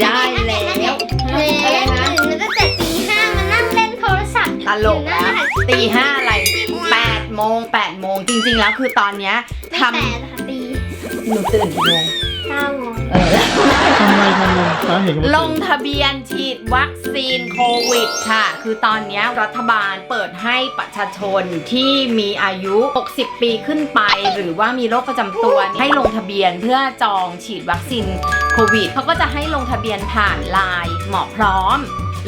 ได้แล้วแล้วอะไรนะ ตื่นมาตั้งแต่ตีห้ามานั่งเล่นโทรศัพท์ตลกแล้วตีห้าอะไรแปดโมงแปดโมงจริง ๆ แล้วคือตอนเนี้ยไม่ทแปดนะคะตีำหนูตื่นกี่โมงเก้าโมงเออ ทำไมทำไมสาเหตุก็ไม่ลงทะเบียนฉีดวัคซีนโควิดค่ะ คือตอนเนี้ยรัฐบาลเปิดให้ประชาชนที่มีอายุ 60 ปีขึ้นไป หรือว่ามีโรคประจำตัวให้ลงทะเบียนเพื่อจองฉีดวัคซีน โควิดเขาก็จะให้ลงทะเบียนผ่านไลน์หมอพร้อม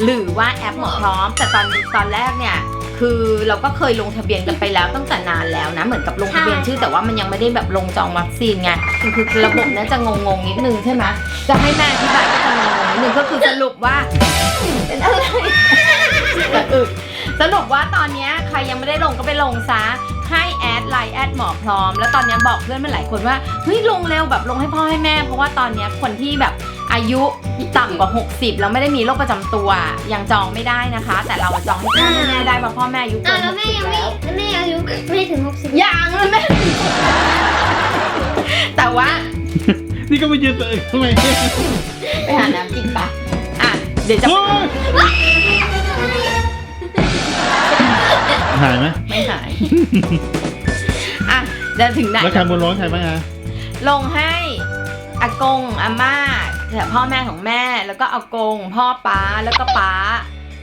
หรือว่าแอปหมอพร้อม แต่ตอนตอนแรกเนี่ยคือเราก็เคยลงทะเบียนกันไปแล้วตั้งแต่นานแล้วนะเหมือนกับลงทะเบียนชื่อแต่ว่ามันยังไม่ได้แบบลงจองวัคซีนไงคือคือระบบเนี้ยจะงงๆนิดนึงใช่ไหมจะให้แม่อธิบายก็จะงงๆนิดนึงก็คือสรุปว่าเป็นอะไรกระอึกสรุปว่าตอนเนี้ยใครยังไม่ได้ลงก็ไปลงซะ ให้แอดไลน์แอดหมอพร้อม แล้วตอนเนี้ยบอกเพื่อนมาหลายคนว่าเฮ้ยลงเร็วแบบลงให้พ่อให้แม่ เพราะว่าตอนเนี้ยคนที่แบบอายุต่ำกว่า 60 แล้วไม่ได้มีโรคประจำตัวยังจองไม่ได้นะคะ แต่เราจองให้พ่อให้แม่ได้เพราะพ่อแม่อายุเกิอ่านแล้วแม่ยัง60ไม่แล้วแล้วแม่อายุไม่ถึงหกสิบยังเลยแม่ แต่ว่า นี่ก็ไม่ยืนตัวเองทำไมไปหาน้ำกินปะอะ เดี๋ยวจะ โอ๊ย หายไหมไม่หาย อะเดี๋ยวถึงไหน แล้วใครบนร้อนใครบ้างอะลงให้อากงอาม่าแต่พ่อแม่ของแม่แล้วก็อากง พ่อป้าแล้วก็ป้า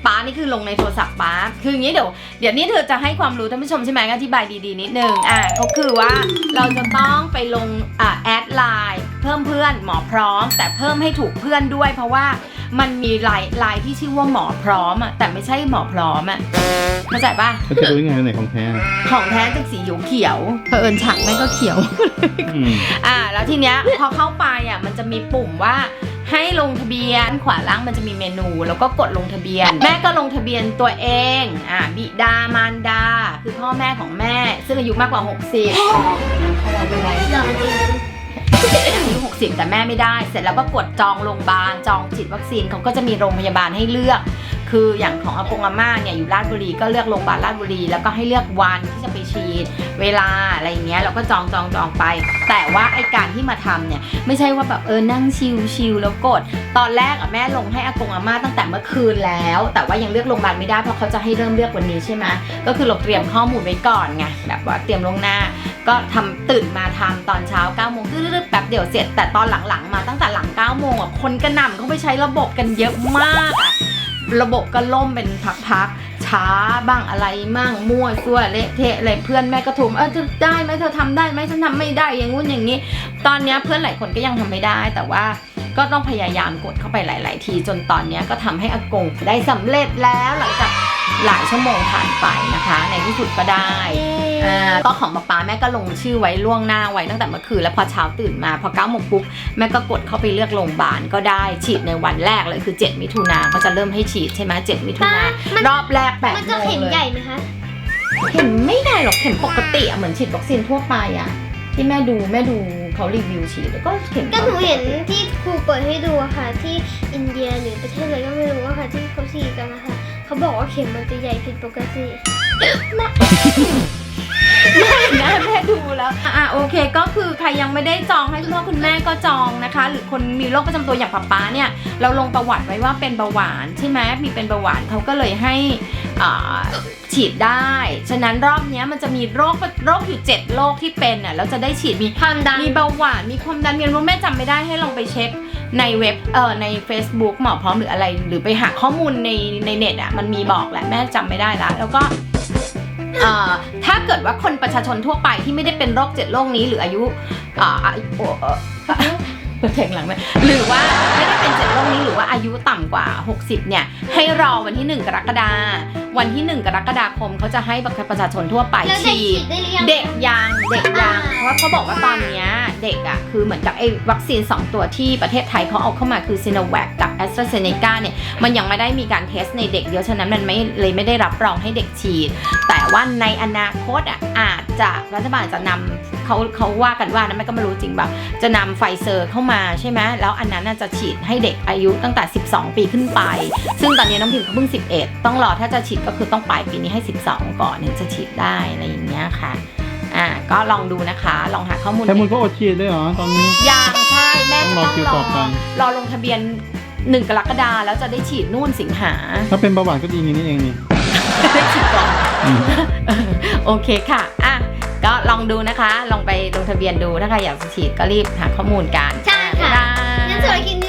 ป้านี่คือลงในโทรศัพท์ป้า คืออย่างนี้เดี๋ยวเดี๋ยวนี้เธอจะให้ความรู้ท่านผู้ชมใช่ไหมก็อธิบายดีๆนิดนึงอะก็คือว่าเราจะต้องไปลงอ่าแอดไลน์ เพิ่มเพื่อนหมอพร้อม แต่เพิ่มให้ถูกเพื่อนด้วย เพราะว่ามันมีไลน์ไลน์ที่ชื่อว่าหมอพร้อมอะแต่ไม่ใช่หมอพร้อมอะเข้าใจปะเขาจะรู้ยังไงว่าไหนของแท้ของแท้จะสีเขียวๆเผอิญฉักแม่งก็เขียว อืมอ่าแล้วทีเนี้ยพอเข้าไปอะมันจะมีปุ่มว่าให้ลงทะเบียนขวาล่างมันจะมีเมนู แล้วก็กดลงทะเบียน แม่ก็ลงทะเบียนตัวเองอ่าบิดามารดา คือพ่อแม่ของแม่ ซึ่งอายุมากกว่า 60อะไรเป็นไรหล่อจริงอายุ 60 แต่แม่ไม่ได้ เสร็จแล้วก็กดจองโรงพยาบาลจองฉีดวัคซีนเขาก็จะมีโรงพยาบาลให้เลือก คืออย่างของอากงอาม่าเนี่ยอยู่ราชบุรีก็เลือกโรงพยาบาลราชบุรี แล้วก็ให้เลือกวันที่จะไปฉีดเวลาอะไรเงี้ยเราก็จองจองจองไป แต่ว่าไอการที่มาทำเนี่ยไม่ใช่ว่าแบบเออนั่งชิลชิลแล้วกด ตอนแรกอะแม่ลงให้อากงอาม่าตั้งแต่เมื่อคืนแล้ว แต่ว่ายังเลือกโรงพยาบาลไม่ได้เพราะเขาจะให้เริ่มเลือกวันนี้ใช่ไหมก็คือเราเตรียมข้อมูลไว้ก่อนไงแบบว่าเตรียมลงหน้า ก็ทำตื่นมาทำตอนเช้า9ก้าโมงตึ๊ดๆแป๊บเดียวเสร็จ แต่ตอนหลังๆ มาตั้งแต่หลัง9ก้าโมงอะคนกระหน่ำเขาไปใช้ระบบกันเยอะมากอะระบบก็ล่มเป็นพักๆช้าบ้างอะไรมั่งมั่วซั่วเละเทะอะไรเพื่อนแม่ก็ถูมเออจะได้ไหมเธอทำได้ไหมฉันทำไม่ได้อย่างงู้นอย่างนี้ ตอนนี้เพื่อนหลายคนก็ยังทำไม่ได้ แต่ว่าก็ต้องพยายามกดเข้าไปหลาย ๆ ทีจนตอนนี้ก็ทำให้อากงได้สำเร็จแล้วหลังจาก หลายชั่วโมงผ่านไปนะคะ ในที่สุดก็ได้อ่าก็ของป๊าป๊าแม่ก็ลงชื่อไว้ล่วงหน้าไว้ตั้งแต่เมื่อคืนแล้วพอเช้าตื่นมาพอ9ก้าโมงปุ๊บแม่ก็กดเข้าไปเลือกโรงพยาบาลก็ได้ฉีดในวันแรกเลยคือ 7 มิถุนาเขาจะเริ่มให้ฉีดใช่ไหม7มิถุนารอบแรก8มันโมจะงเข็มเลใหญ่ยไหมคะเข็มไม่ได้หรอกเข็มปกติอะเหมือนฉีดวัคซีนทั่วไปอะที่แม่ดูแม่ดูเขารีวิวฉีดแล้วก็เข็มก็หนูเห็นที่ครูเปิดให้ดูอะค่ะ ที่อินเดียหรือประเทศอะไรก็ไม่รู้อะค่ะที่เขาฉีดกันนะคะ เขาบอกว่าเข็มมันจะใหญ่ผิดปกติไม่นะแม่ดูแล้วอะโอเคก็คือใครยังไม่ได้จองให้คุณพ่อคุณแม่ก็จองนะคะ หรือคนมีโรคประจำตัวอย่างป๊าป๊าเนี่ยเราลงประวัติไว้ว่าเป็นเบาหวานใช่ไหมมีเป็นเบาหวานเขาก็เลยให้อ่าฉีดได้ ฉะนั้นรอบเนี้ยมันจะมีโรคโรคอยู่ 7 โรคที่เป็นอะแล้วจะได้ฉีดมีความดันมีเบาหวานมีความดันเมียนว่าแม่จำไม่ได้ให้ลองไปเช็ค ในเว็บเออใน Facebook หมอพร้อมหรืออะไร หรือไปหาข้อมูลในในเน็ตอะมันมีบอกแหละแม่จำไม่ได้ละแล้วก็เอ่อถ้าเกิดว่าคนประชาชนทั่วไปที่ไม่ได้เป็นโรคเจ็ดโรคนี้หรืออายุอ่าอายุเอ่อแข็งหลังไหมหรือว่าไม่ได้เป็นเจ็ดโรคนี้หรือว่าอายุต่ำกว่า 60 เนี่ย ให้รอวันที่ 1 กรกฎาคม วันที่ 1 กรกฎาคมเขาจะให้ประชาชนทั่วไปแล้วเด็กฉีฉีด ดได้หรือยัง เด็กยังเด็กยังอ่า เพราะว่าเขาบอกว่าตอนเนี้ยเด็กอะคือเหมือนกับไอ้วัคซีน 2 ตัวที่ประเทศไทยเขาเอาเข้ามาคือซีโนแวคกับแอสตราเซเนกาเนี่ย มันยังไม่ได้มีการเทสในเด็กเยอะฉะนั้นมันไม่เลยไม่ได้รับรองให้เด็กฉีด แต่ว่าในอนาคตอะอาจจะรัฐบาลจะนำ เขาเขาว่ากันว่านะแม่ก็ไม่รู้จริงแบบ จะนำไฟเซอร์เข้ามาใช่ไหมแล้วอันนั้นน่ะจะฉีดให้เด็กอายุตั้งแต่ 12 ปีขึ้นไป ซึ่งตอนนี้น้องพิมเขาเพิ่ง 11 ต้องรอถ้าจะฉีดก็คือต้องปลายปีนี้ให้ 12 ก่อนถึงจะฉีดได้อะไรอย่างเงี้ยค่ะอ่าก็ลองดูนะคะ ลองหาข้อมูลแคมูลก็อดฉีดด้วยเหรอตอนนี้ ยังใช่แม่จะต้ต้อองงรอคิวรต่ออไป รอลงทะเบียนหนึ่งกรกฎาแล้วจะได้ฉีดนู่นสิงหา ถ้าเป็นเบาหวานก็ดีนี่นี่เองนี่ ได้ฉีดก่อนอืมโอเคค่ะ อะก็ ลองดูนะคะ ลองไปลงทะเบียนดูถ้าใครอยากฉีดก็รีบหาข้อมูลกันใช่ค่ะงั้นสำหรับคลิป